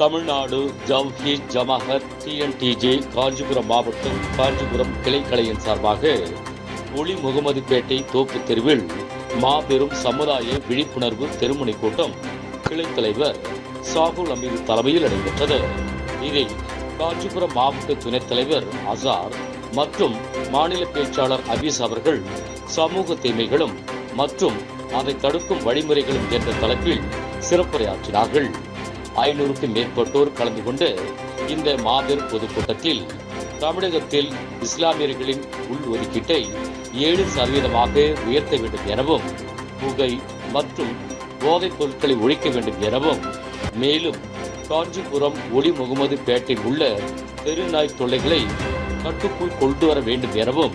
தமிழ்நாடு ஜவுஹி ஜமாகத் டிஎன்டிஜே காஞ்சிபுரம் மாவட்டம் காஞ்சிபுரம் கிளைக்கலையின் சார்பாக ஒளி முகமதுப்பேட்டை தோப்பு தெருவில் மாபெரும் சமுதாய விழிப்புணர்வு தெருமுனை கூட்டம் கிளை தலைவர் சாகுல் அமீது தலைமையில் நடைபெற்றது. இதில் காஞ்சிபுரம் மாவட்ட துணைத் தலைவர் அசார் மற்றும் மாநில பேச்சாளர் அபீஸ் அவர்கள் சமூக தீமைகளும் மற்றும் அதை தடுக்கும் வழிமுறைகளும் என்ற தலைப்பில் சிறப்புரையாற்றினார்கள். ஐநூறுக்கும் மேற்பட்டோர் கலந்து கொண்டு இந்த மாபெரும் பொதுக்கூட்டத்தில் தமிழகத்தில் இஸ்லாமியர்களின் உள் ஒதுக்கீட்டை ஏழு சதவீதமாக உயர்த்த வேண்டும் எனவும் புகை மற்றும் போதைப் பொருட்களை ஒழிக்க வேண்டும் எனவும் மேலும் காஞ்சிபுரம் ஒளி முகமது பேட்டில் உள்ள தெருநாய் தொல்லைகளை கட்டுக்குள் கொண்டு வர வேண்டும் எனவும்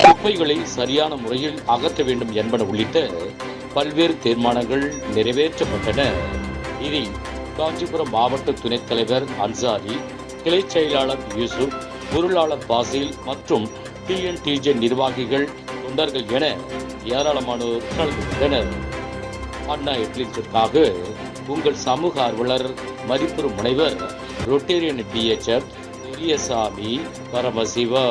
குப்பைகளை சரியான முறையில் அகற்ற வேண்டும் என்பன உள்ளிட்ட பல்வேறு தீர்மானங்கள் நிறைவேற்றப்பட்டன. இதில் காஞ்சிபுரம் மாவட்ட துணைத் தலைவர் அன்சாரி கிளை செயலாளர் யூசுப் பொருளாளர் பாசில் மற்றும் டிஎன்டிஜே நிர்வாகிகள் தொண்டர்கள் என ஏராளமானோர் கலந்து கொண்டனர். அண்ணா எட்லின்ஸிற்காக உங்கள் சமூக ஆர்வலர் மதிப்புறு முனைவர் ரொட்டேரியன் டிஎச்எஃப் பெரியசாமி பரமசிவா